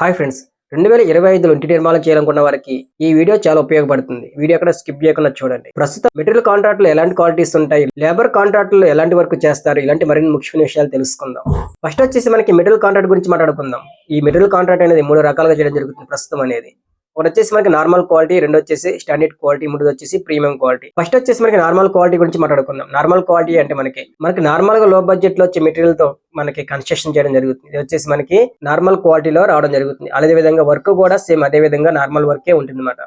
Hi friends రెండు వేల ఇరవై ఐదులో ఇంటి నిర్మాణం చేయాలనుకున్న వారికి ఈ వీడియో చాలా ఉపయోగపడుతుంది. వీడియో అక్కడ స్కిప్ చేయకుండా చూడండి. ప్రస్తుతం మెటీరియల్ కాంట్రాక్ట్లో ఎలాంటి క్వాలిటీస్ ఉంటాయి లేబర్ కాంట్రాక్ట్లో ఎలాంటి వర్క్ చేస్తారు ఇలాంటి మరిన్ని ముఖ్యమైన విషయాలు తెలుసుకుందాం. ఫస్ట్ వచ్చేసి మనకి మెటీరియల్ కాంట్రాక్ట్ గురించి మాట్లాడుకుందాం. ఈ మెటీరియల్ కాంట్రాక్ట్ అనేది మూడు రకాలుగా చేయడం జరుగుతుంది ప్రస్తుతం అనేది. ఒకటి వచ్చేసి మనకి నార్మల్ క్వాలిటీ రెండు వచ్చేసి స్టాండర్డ్ క్వాలిటీ మూడు వచ్చేసి ప్రీమియం క్వాలిటీ. ఫస్ట్ వచ్చేసి మనకి నార్మల్ క్వాలిటీ గురించి మాట్లాడుకుందాం. నార్మల్ క్వాలిటీ అంటే మనకి మనకి నార్మల్గా లో బడ్జెట్లో వచ్చే మెటీరియల్తో మనకి కన్స్ట్రక్షన్ చేయడం జరుగుతుంది. ఇది వచ్చేసి మనకి నార్మల్ క్వాలిటీలో రావడం జరుగుతుంది. అదే విధంగా వర్క్ కూడా సేమ్ అదే విధంగా నార్మల్ వర్కే ఉంటుంది అనమాట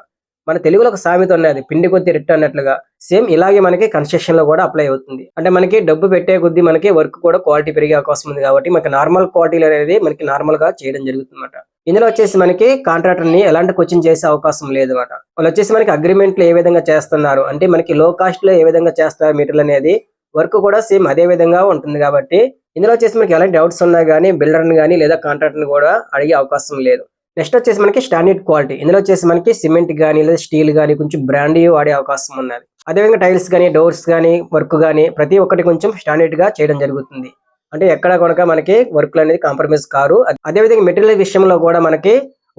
మన తెలుగులో ఒక సామెత ఉన్నది పిండి కొద్ది రిట్ అన్నట్లుగా. సేమ్ ఇలాగే మనకి కన్స్ట్రక్షన్లో కూడా అప్లై అవుతుంది. అంటే మనకి డబ్బు పెట్టే కొద్దీ మనకి వర్క్ కూడా క్వాలిటీ పెరిగే అవకాశం ఉంది కాబట్టి మనకి నార్మల్ క్వాలిటీ అనేది మనకి నార్మల్గా చేయడం జరుగుతుంది అనమాట ఇందులో వచ్చేసి మనకి కాంట్రాక్టర్ని ఎలాంటి కోచింగ్ చేసే అవకాశం లేదు అనమాట వాళ్ళు వచ్చేసి మనకి అగ్రిమెంట్లో ఏ విధంగా చేస్తున్నారు? అంటే మనకి లో కాస్ట్లో ఏ విధంగా చేస్తారు మెటీరియల్ అనేది వర్క్ కూడా సేమ్ అదే విధంగా ఉంటుంది కాబట్టి ఇందులో వచ్చేసి మనకి ఎలాంటి డౌట్స్ ఉన్నా కానీ బిల్డర్ని కానీ లేదా కాంట్రాక్టర్ని కూడా అడిగే అవకాశం లేదు. నెక్స్ట్ వచ్చేసి మనకి స్టాండర్డ్ క్వాలిటీ ఇందులో వచ్చేసి మనకి సిమెంట్ కానీ లేదా స్టీల్ కానీ కొంచెం బ్రాండ్ వాడే అవకాశం ఉన్నది. అదేవిధంగా టైల్స్ కానీ డోర్స్ కానీ వర్క్ కానీ ప్రతి ఒక్కటి కొంచెం స్టాండర్డ్గా చేయడం జరుగుతుంది. అంటే ఎక్కడ కనుక మనకి వర్క్లు అనేది కాంప్రమైజ్ కారు. అదేవిధంగా మెటీరియల్ విషయంలో కూడా మనకి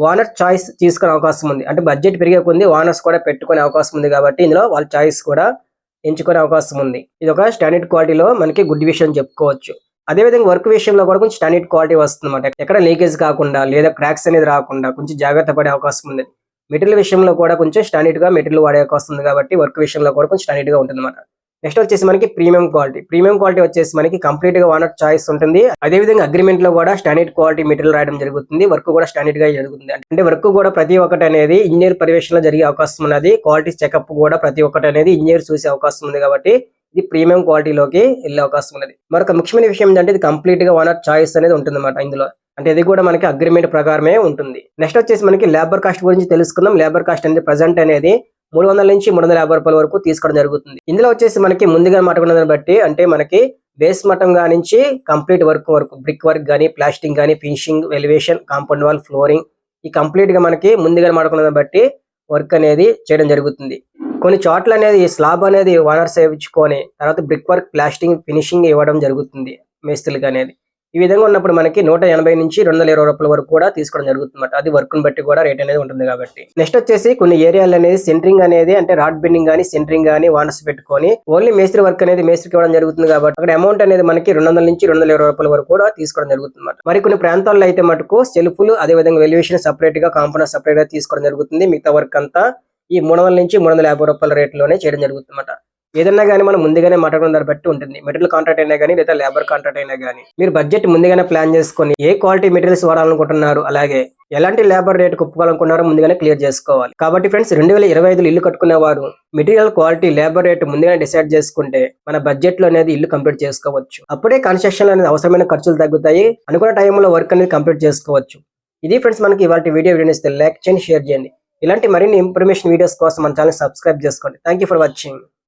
ఓనర్ చాయిస్ తీసుకునే అవకాశం ఉంది. అంటే బడ్జెట్ పెరిగే కొద్ది ఓనర్స్ కూడా పెట్టుకునే అవకాశం ఉంది కాబట్టి ఇందులో వాళ్ళ చాయిస్ కూడా ఎంచుకునే అవకాశం ఉంది. ఇది ఒక స్టాండర్డ్ క్వాలిటీలో మనకి గుడ్ విషయం చెప్పుకోవచ్చు. అదేవిధంగా వర్క్ విషయంలో కూడా కొంచెం స్టాండర్డ్ క్వాలిటీ వస్తుంది ఎక్కడ లీకేజ్ కాకుండా లేదా క్రాక్స్ అనేది రాకుండా కొంచెం జాగ్రత్త పడే అవకాశం ఉంది. మెటీరియల్ విషయంలో కూడా కొంచెం స్టాండర్డ్గా మెటీరియల్ వాడే అవకాశం ఉంది కాబట్టి వర్క్ విషయంలో కూడా కొంచెం స్టాండర్డ్గా ఉంటుంది అన్నమాట నెక్స్ట్ వచ్చేసి మనకి ప్రీమియం క్వాలిటీ. ప్రీమియం క్వాలిటీ వచ్చేసి మనకి కంప్లీట్గా ఓనర్ చాయిస్ ఉంటుంది. అదే విధంగా అగ్రిమెంట్లో కూడా స్టాండర్డ్ క్వాలిటీ మెటీరియల్ రాయడం జరుగుతుంది. వర్క్ కూడా స్టాండర్డ్గా జరుగుతుంది. అంటే వర్క్ కూడా ప్రతి ఒక్కటి అనేది ఇంజనీర్ పర్యవేక్షణలో జరిగే అవకాశం ఉన్నది. క్వాలిటీ చెకప్ కూడా ప్రతి ఒక్కటి అనేది ఇంజనీర్ చూసే అవకాశం ఉంది కాబట్టి ఇది ప్రీమియం క్వాలిటీలోకి వెళ్ళే అవకాశం ఉన్నది. మరొక ముఖ్యమైన విషయం ఏంటంటే ఇది కంప్లీట్గా ఓనర్ చాయిస్ అనేది ఉంటుంది అనమాట ఇందులో. అంటే ఇది కూడా మనకి అగ్రిమెంట్ ప్రకారమే ఉంటుంది. నెక్స్ట్ వచ్చేసి మనకి లేబర్ కాస్ట్ గురించి తెలుసుకుందాం. లేబర్ కాస్ట్ అనేది ప్రజెంట్ అనేది మూడు వందల నుంచి మూడు వందల యాభై రూపాయల వరకు తీసుకోవడం జరుగుతుంది. ఇందులో వచ్చేసి మనకి ముందుగా దాన్ని బట్టి అంటే మనకి బేస్ మటం నుంచి కంప్లీట్ వర్క్ వరకు బ్రిక్ వర్క్ కానీ ప్లాస్టింగ్ కానీ finishing elevation compound wall flooring ఈ కంప్లీట్గా మనకి ముందుగా మాట్లాడుకున్నదాన్ని బట్టి వర్క్ అనేది చేయడం జరుగుతుంది. కొన్ని చోట్ల అనేది స్లాబ్ అనేది ఓనర్స్ ఇచ్చుకొని తర్వాత బ్రిక్ వర్క్ ప్లాస్టింగ్ ఫినిషింగ్ ఇవ్వడం జరుగుతుంది మేస్త్రులకి అనేది. ఈ విధంగా ఉన్నప్పుడు మనకి నూట ఎనభై నుంచి రెండు వందల ఇరవై రూపాయల వరకు కూడా తీసుకోవడం జరుగుతుంది అది వర్క్ని బట్టి కూడా రేట్ అనేది ఉంటుంది కాబట్టి. నెక్స్ట్ వచ్చేసి కొన్ని ఏరియాలు అనేది సెంటరింగ్ అనేది అంటే రాడ్ బెండింగ్ కానీ సెంటరింగ్ కానీ వానస్ పెట్టుకొని ఓన్లీ మేస్త్రి వర్క్ అనేది మేస్త్రికి ఇవ్వడం జరుగుతుంది కాబట్టి అక్కడ అమౌంట్ అనేది మనకి రెండు వందల నుంచి రెండు వందల ఇరవై రూపాయల వరకు కూడా తీసుకోవడం జరుగుతుంది మరి కొన్ని ప్రాంతాల్లో అయితే మటుకు సెల్ఫ్లు అదే విధంగా వెల్యుయేషన్ సపరేట్గా కాంపౌండ్ సపరేట్గా తీసుకోవడం జరుగుతుంది. మిగతా వర్క్ అంతా ఈ మూడు వందల నుంచి మూడు వందల యాభై రూపాయల రేట్లోనే చేయడం జరుగుతుందన్నమాట. ఏదన్నా కానీ మనం ముందుగానే మాట్లాడడం దాన్ని బట్టి ఉంటుంది. మెటీరియల్ కాంట్రాక్ట్ అయినా కానీ లేదా లేబర్ కాంట్రాక్ట్ అయినా కానీ మీరు బడ్జెట్ ముందుగానే ప్లాన్ చేసుకొని ఏ క్వాలిటీ మెటీరియల్స్ వాడాలనుకుంటున్నారు అలాగే ఎలాంటి లేబర్ రేట్ ఒప్పుకోవాలనుకున్నారో ముందుగానే క్లియర్ చేసుకోవాలి. కాబట్టి ఫ్రెండ్స్ రెండు వేల ఇరవై ఐదులో ఇల్లు కట్టుకునేవారు. మెటీరియల్ క్వాలిటీ లేబర్ రేట్ ముందుగానే డిసైడ్ చేసుకుంటే మన బడ్జెట్లో అనేది ఇల్లు కంప్లీట్ చేసుకోవచ్చు. అప్పుడే కన్స్ట్రక్షన్ అనేది అవసరమైన ఖర్చులు తగ్గుతాయి. అనుకున్న టైంలో వర్క్ అనేది కంప్లీట్ చేసుకోవచ్చు. ఇది ఫ్రెండ్స్ మనకి ఇవాళ వీడియో. వీడియో లైక్ చేయండి షేర్ చేయండి. ఇలాంటి మరిన్ని ఇన్ఫర్మేషన్ వీడియోస్ కోసం మన ఛానల్ సబ్స్క్రైబ్ చేసుకోండి. Thank for watching.